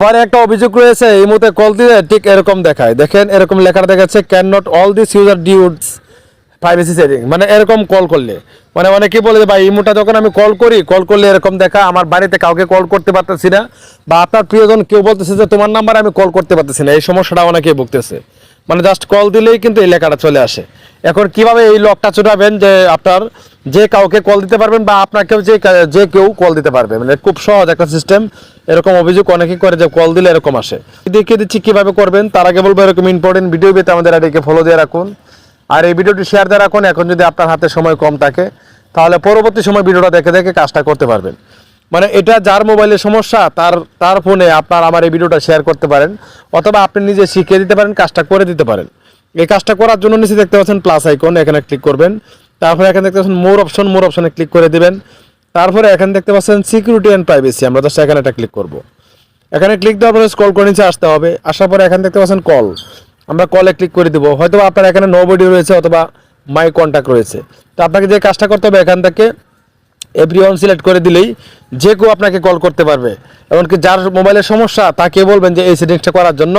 আবার একটা অভিযোগ রয়েছে, এই মুহূর্তে কল দিলে ঠিক এরকম দেখায়। দেখেন, এরকম লেখাটা দেখাচ্ছে can not all this user dudes privacy setting মানে এরকম কল করলে। মানে অনেকে বলে যে, ভাই ইমোটা যখন আমি কল করি কল করলে এরকম দেখা আমার বাড়িতে কাউকে কল করতে পারতেছি না বা আপনার প্রিয়জন কেউ বলতেছে যে, তোমার নাম্বারে আমি কল করতে পারতেছি না। এই সমস্যাটা অনেকেই ভুগতেছে। মানে জাস্ট কল দিলেই কিন্তু এই লেখাটা চলে আসে। এখন কীভাবে এই লকটা চুটাবেন যে আপনার যে কাউকে কল দিতে পারবেন বা আপনাকেও যে যে কেউ কল দিতে পারবে? মানে খুব সহজ একটা সিস্টেম এরকম অভিযোগ অনেকেই করে যে কল দিলে এরকম আসে। দেখিয়ে দিচ্ছি কীভাবে করবেন। তার আগে বলব এরকম ইম্পর্টেন্ট ভিডিও পেতে আমাদের আইডিকে ফলো দিয়ে রাখুন। আর এই ভিডিওটি শেয়ার দিয়ে রাখুন। এখন যদি আপনার হাতে সময় কম থাকে, তাহলে পরবর্তী সময় ভিডিওটা দেখে দেখে কাজটা করতে পারবেন। মানে এটা যার মোবাইলে সমস্যা, তার তার ফোনে আপনার আমার এই ভিডিওটা শেয়ার করতে পারেন। অথবা আপনি নিজে শিখিয়ে দিতে পারেন, কাজটা করে দিতে পারেন। এই কাজটা করার জন্য নিচে দেখতে পাচ্ছেন প্লাস আইকন এখানে ক্লিক করবেন। তারপরে এখানে দেখতে পাচ্ছেন মোর অপশন মোর অপশনে ক্লিক করে দেবেন। তারপরে এখানে দেখতে পাচ্ছেন সিকিউরিটি অ্যান্ড প্রাইভেসি আমরা জাস্ট এখানে একটা ক্লিক করব। এখানে ক্লিক দেওয়ার পরে স্ক্রল করে নিচে আসতে হবে। আসার পরে এখানে দেখতে পাচ্ছেন কল আমরা কলে ক্লিক করে দেবো। হয়তো আপনার এখানে নো বডি রয়েছে অথবা মাই কন্ট্যাক্ট রয়েছে। তো আপনাকে যে কাজটা করতে হবে এখান থেকে এভরিওয়ান সিলেক্ট করে দিলেই যে কেউ আপনাকে কল করতে পারবে। এমনকি যার মোবাইলের সমস্যা, তাকে বলবেন যে, এই সেটিংসটা করার জন্য।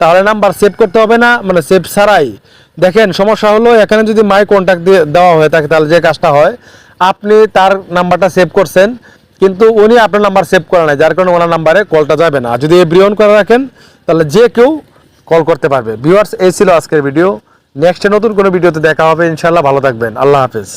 তাহলে নাম্বার সেভ করতে হবে না মানে সেভ ছাড়াই। দেখেন, সমস্যা হলো, এখানে যদি মাই কন্ট্যাক্ট দেওয়া হয়ে থাকে, তাহলে যে কাজটা হয়, আপনি তার নাম্বারটা সেভ করছেন, কিন্তু উনি আপনার নাম্বার সেভ করে নাই, যার কারণে ওনার নাম্বারে কলটা যাবে না। আর যদি এভরিওয়ান করে রাখেন, তাহলে যে কেউ কল করতে পারবে। ভিউয়ার্স, এই ছিল আজকের ভিডিও। নেক্সটে, নতুন কোনো ভিডিওতে দেখা হবে ইনশাল্লাহ ভালো থাকবেন। আল্লাহ হাফেজ।